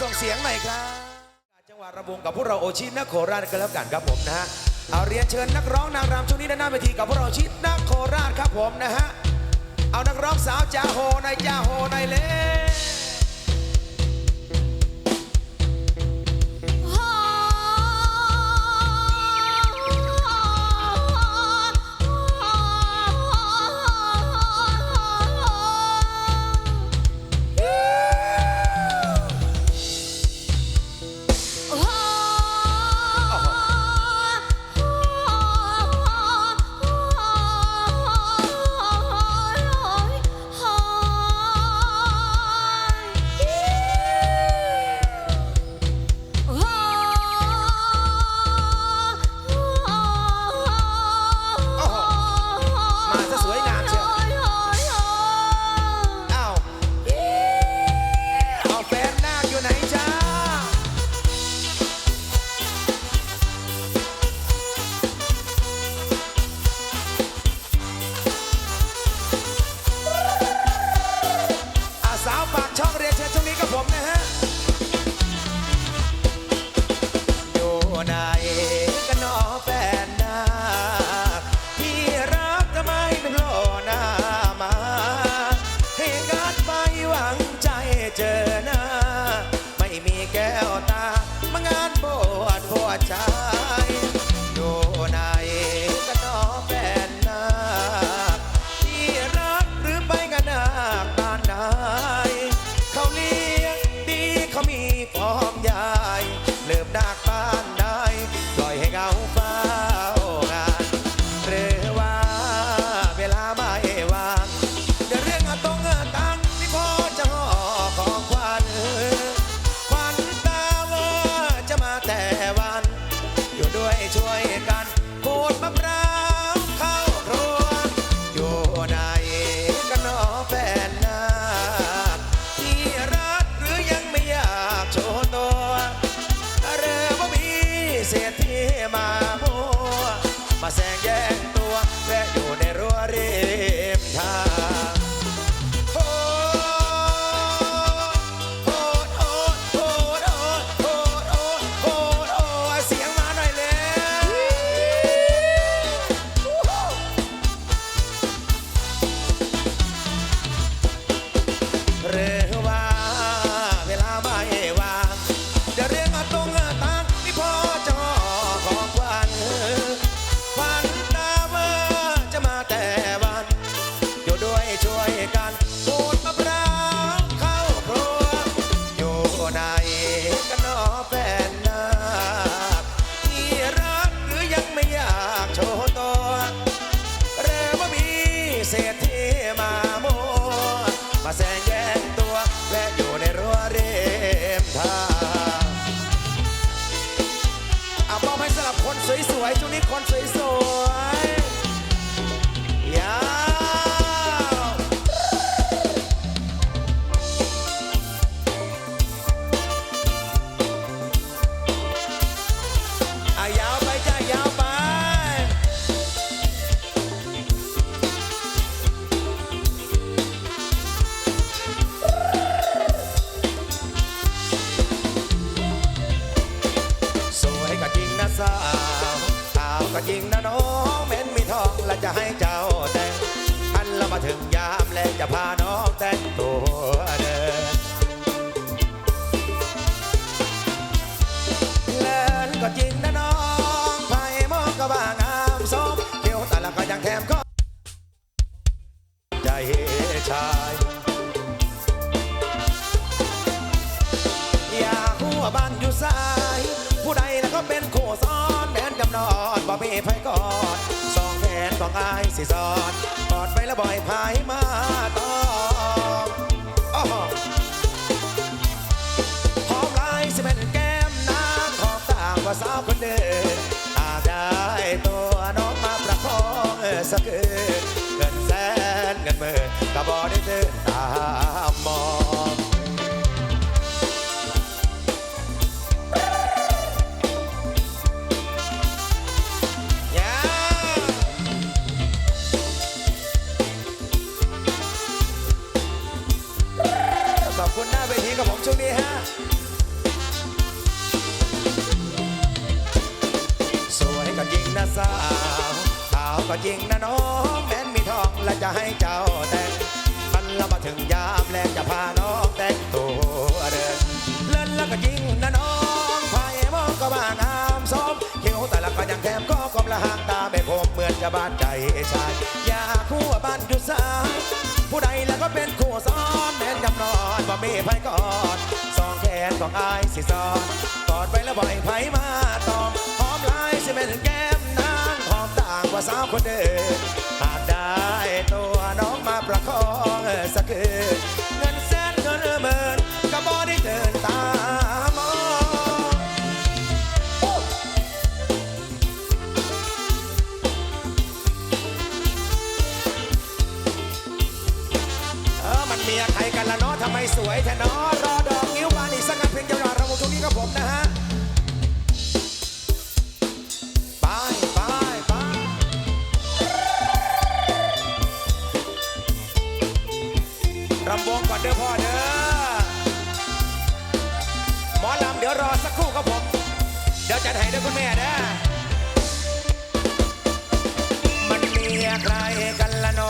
ส่งเสียงหน่อยครับจังหวัดระวงกับพวกเราโอชินโคราชกันแล้วกันครับผมนะฮะเอาเรียนเชิญนักร้องนางรำช่วงนี้ด้านหน้าเวทีกับพวกเราชินโคราชครับผมนะฮะเอานักร้องสาวจ้าโฮในจ้าโฮในเล่ เศรษที่มาหัวมาแสงแย่งตัวแวะ ก็จริงนะน้องเม้นมีทองและจะให้เจ้าแต่งอันเรามาถึงยามและจะพาน้องแต่งตัว บ่มีไผกอดสองแขนของอายสิสอดกอดไปแล้วบ่อยพายมาตองอ้อหอมลายสิเป็นแก้มนางหอมต่างกว่าสาวคนเดิมอากได้ตัวน้องมาประคองสักเกินเงินแสนเงินหมื่นก็บ่ได้เจอ จริงนะน้องแม้นมีทองและจะให้เจ้าแต่งมันละมาถึงยามแลงจะพาน้องแต่งตัวเดินเล่นแล้วก็จริงนะน้องไฟมองก็บ้างามสมคิ้วแต่ละก็ยังแถมก็กลมละหางตาไม่คมเหมือนจะบาดใจชายอยากคู่บ้านอยู่สายผู้ใดแล้วก็เป็นคู่ซ้อนแม้นจำนอนบ่มีไผกอดสองแขนของอายสิซ้อนกอดไปแล้วบ่อยไผมา เดิมหากได้ตัวน้องมาประคองสักคืนเงินแสนเงินหมื่นก็บ่ได้เดินตามองเออมันเมียใครกันละเนาะทำไมสวยแท้เนาะรอดอกนิ้วบานอีกสักงานเพลงยาวๆเราตรงนี้กับผมนะฮะำวงก่อนเด้อพ่อเด้อหมอลำเดี๋ยวรอสักครู่ครับผม เดี๋ยวจะให้เด้อคุณแม่เด้อมันมีใครกันละนอ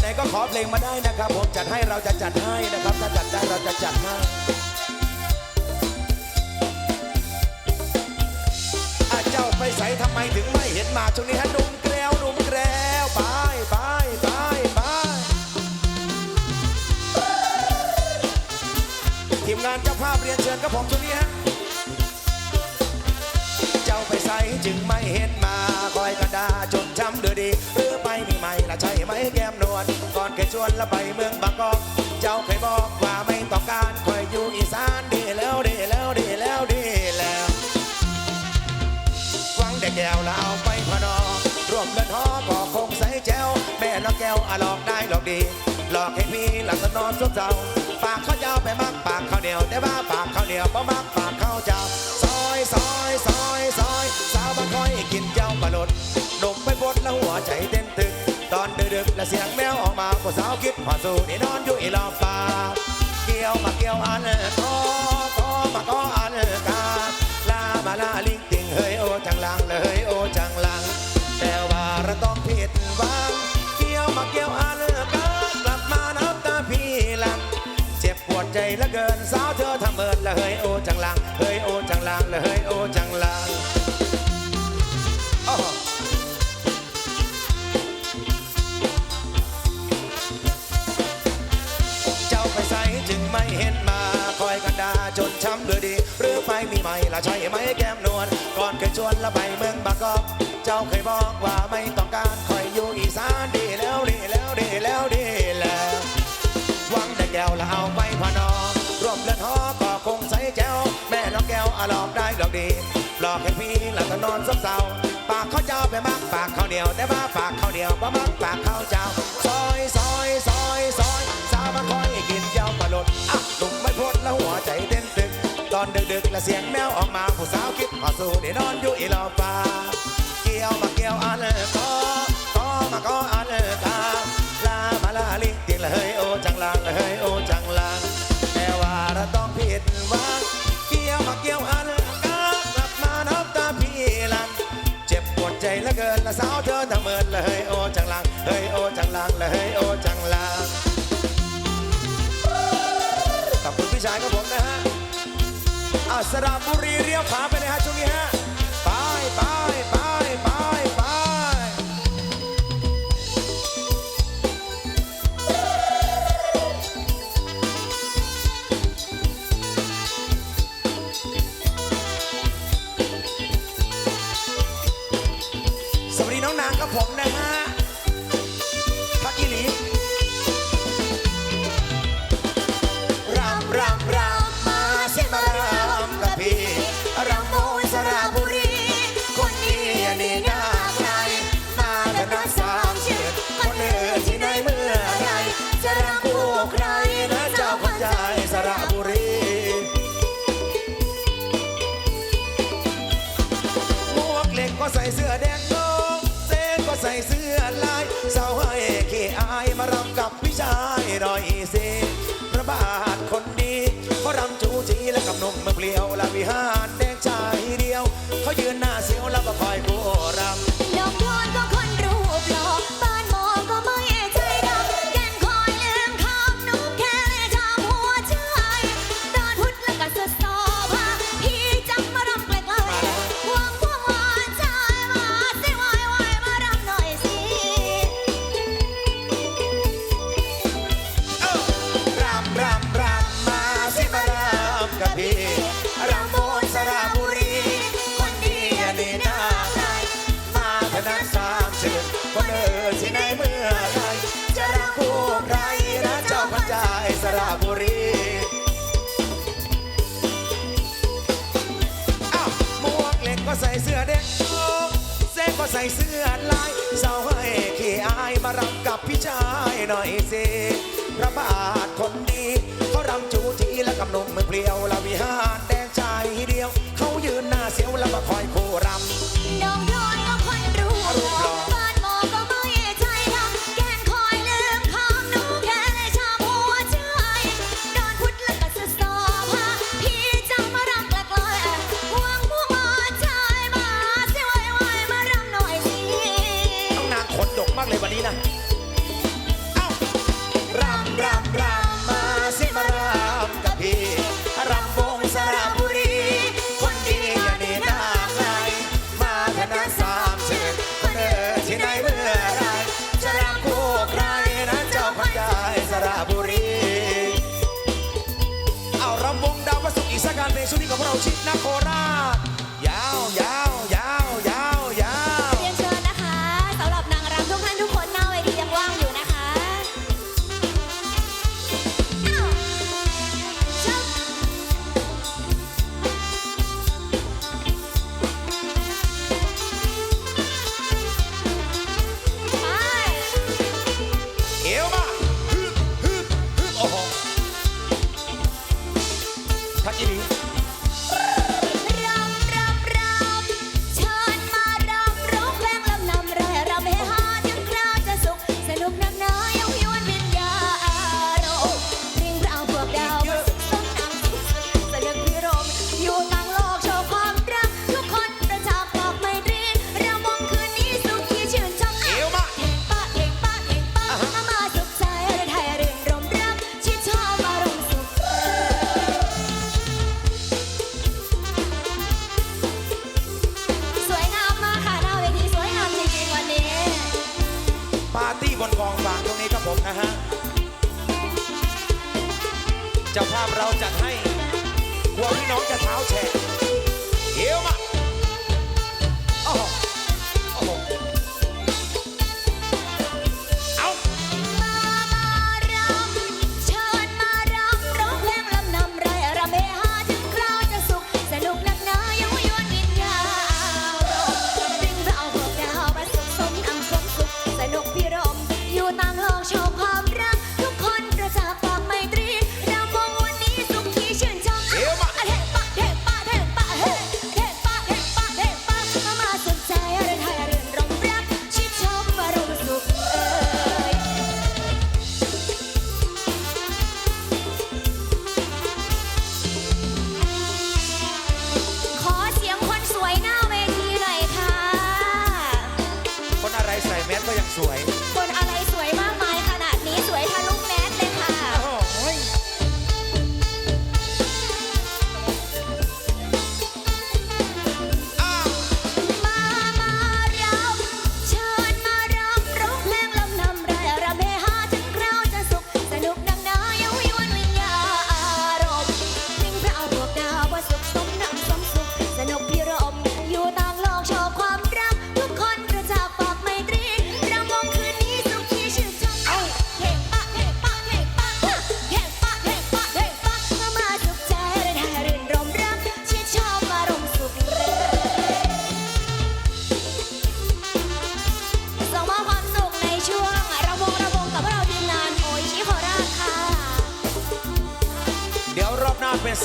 ไหนก็ขอเพลงมาได้นะครับ ผมจัดให้เราจะจัดให้นะครับ ถ้าจัดได้เราจะจัดให้อาเจ้าไปใส่ทำไมถึงไม่เห็นมาช่วงนี้ฮะหนุ่มแกล้วหนุ่มแกล้วไปไปไปไปทีมงานเจ้าภาพเรียนเชิญครับผมช่วงนี้ฮะเจ้าไปใส่จึงไม่เห็นมาคอยกระดาจนช้ำเดือดี ชวนละไปเมืองบางกอก เจ้าเคยบอกว่าไม่ต้องการคอยอยู่อีสานดีแล้วดีแล้วดีแล้วดีแล้วฟังเด็กแก้วแล้วเอาไปพนอรวมเดินหอก็คงใส่แจวแม่นกแก้วอะหลอกได้หลอกดี หลอกให้พี่หลับสนอนสุดเจ้าปากเขาเจ้าไปมากปากข้าเหนียวแต่ว่าปากข้าเหนียวบ่มากปากข้าเจ้าซอยซอยซอยซอยสาวบาคอยกินเจ้าปลาลดนมไปบดแล้วหัวใจเต้ึกและเสียงแมวออกมาผู้สาวคิดผ่อนสู่นี่นอนอยู่อีหลอมปาเกี่ยวมาเกี่ยวอันคอคอมาก็อันกาลามาลาลิงติงเฮ้ยโอจังลังเลยโอจังลัง แต่ว่าเราต้องผิดหวังเกี่ยวมาเกี่ยวอันกากลับมาน้ำตาพี่หลัง เจ็บปวดใจเหลือเกินสาวเธอทำเมินละเฮยโอจังลังเฮ้ยโอจังลังละเฮยโอจัง ละใช่ไหมแก้มนวลก่อนเคยชวนละไปเมืองบางกอกเจ้าเคยบอกว่าไม่ต้องการคอยอยู่อีสานดีแล้วดีแล้วดีแล้วดีแล้วหวังแต่แก้วละเอาไปพนอรวมเลือดหอก็คงใส่แจ้วแม่น้องแก้วอะหลอกได้ดอกดีหลอกให้พี่หลับนอนซบเศร้าปากเขาเจ้าไปมักปากเขาเหนียวแต่ว่าปากเขาเหนียวบ่มักปากเขาเจ้า และเสียงแมวออกมาผู้สาวคิดพอสู้ได้นอนอยู่อีหลอฟ้าเกี่ยวมาเกี่ยวอันก็ก็มาก็อันกาลามาลาลิงติงละเฮยโอจังลังละเฮยโอจังลังแต่ว่าเราต้องผิดหวังเกี่ยวมาเกี่ยวอันกากลับมาน้ำตาพี่หลังเจ็บปวดใจเหลือเกินละสาวเธอทำเมินละเฮยโอจังลังเฮยโอจังลังละเฮยโอจัง สระบุรีเรียวผาไปเลยฮะช่วงนี้ฮะ ยืนหน้าเสียวแล้วก็คอยก ก็ใส่เสื้อลายเสาให้ขี้อายมารำกับพี่ชายหน่อยสิพระบาทคนดีเขารำจูจีและกับนมมือเปลี่ยวละวิหารแดงใจเดียว เขายืนหน้าเสียวแล้วมาคอยคุ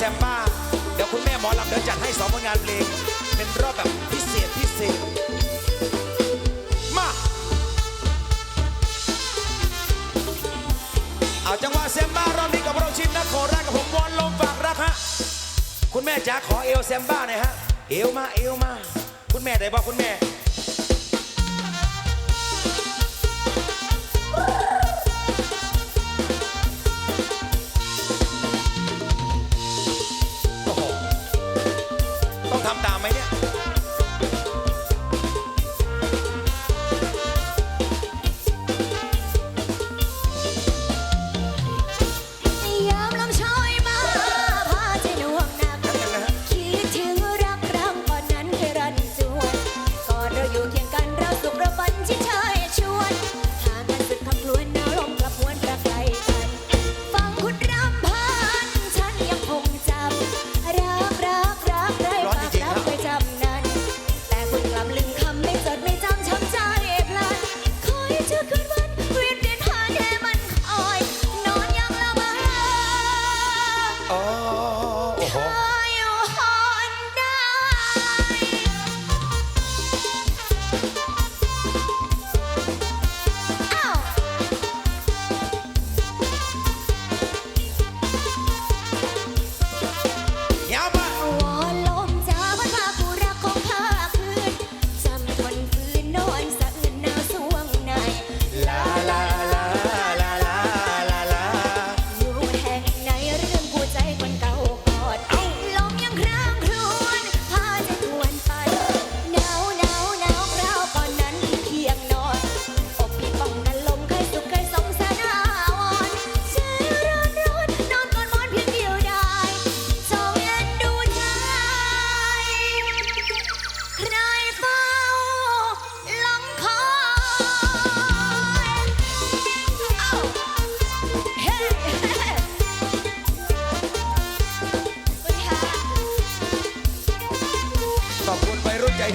แซมบ้า เดี๋ยวคุณแม่หมอลำเดี๋ยวจัดให้สองผลงานเพลง เป็นรอบแบบพิเศษพิเศษ มา เอาจังหวะแซมบ้ารอบนี้กับเราชิมนะขอรักกับผมวอนลมฝากรักฮะ คุณแม่จ๋าขอเอลแซมบ้าหน่อยฮะ เอลมาเอลมา คุณแม่ได้บอกคุณแม่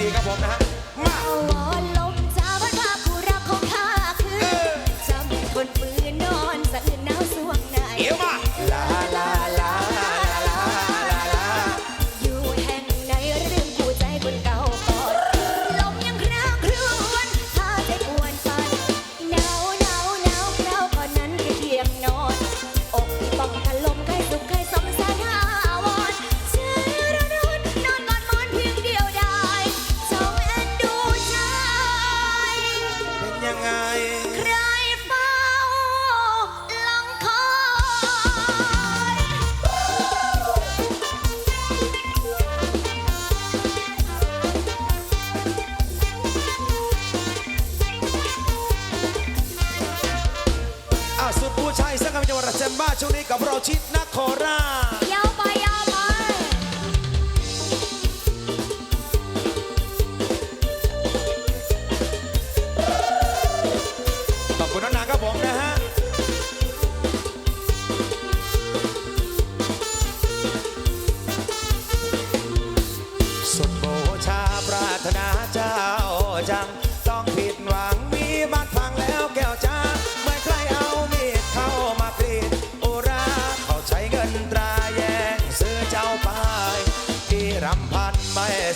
ดีครับผมนะฮะ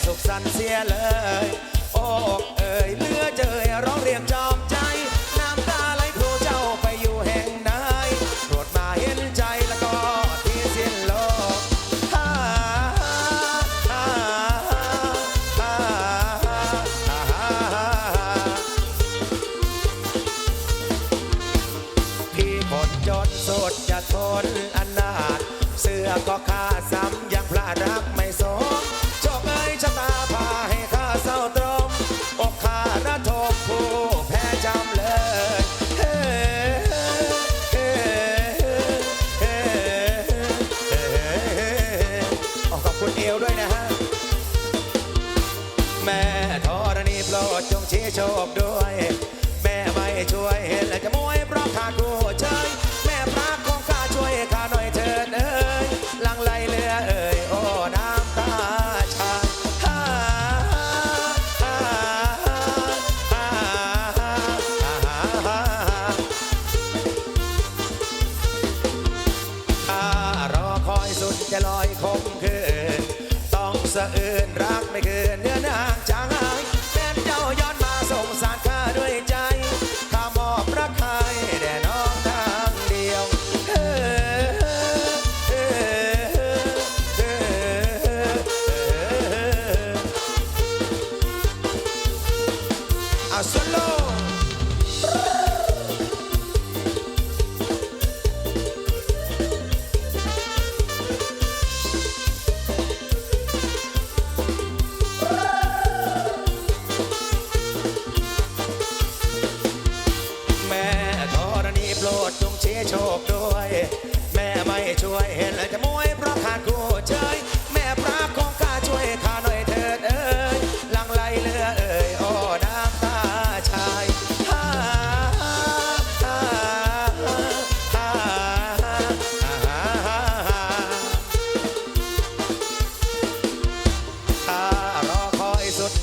สุขสันเสียเลย จงชี้โชคด้วย แม่ไม่ช่วยเห็นแล้จะมวยเพราะขาดกูเชย solo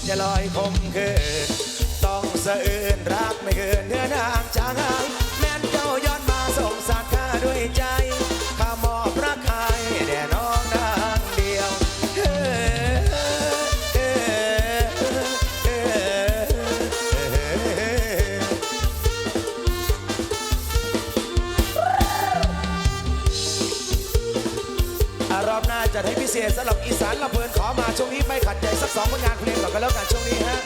จะลอยคมคืนต้องสะอื้นรักไม่เกินเนื้อนางจางหายแม่นเจ้าย้อนมาสงสารข้าด้วยใจข้ามอบรักใครแด่น้องนางเดียวเออเออเออเอออะรอบหน้าจะให้พิเศษสำหรับอีสานลำเพลินขอมาช่วงนี้ไป สองผลงานเพลงก่อนก็แล้วกันช่วงนี้ฮะ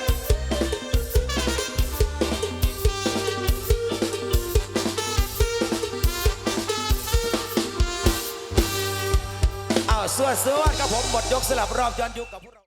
เอาสวดสวดรับผมหมดยกสลับรอบย้อนยุคกับ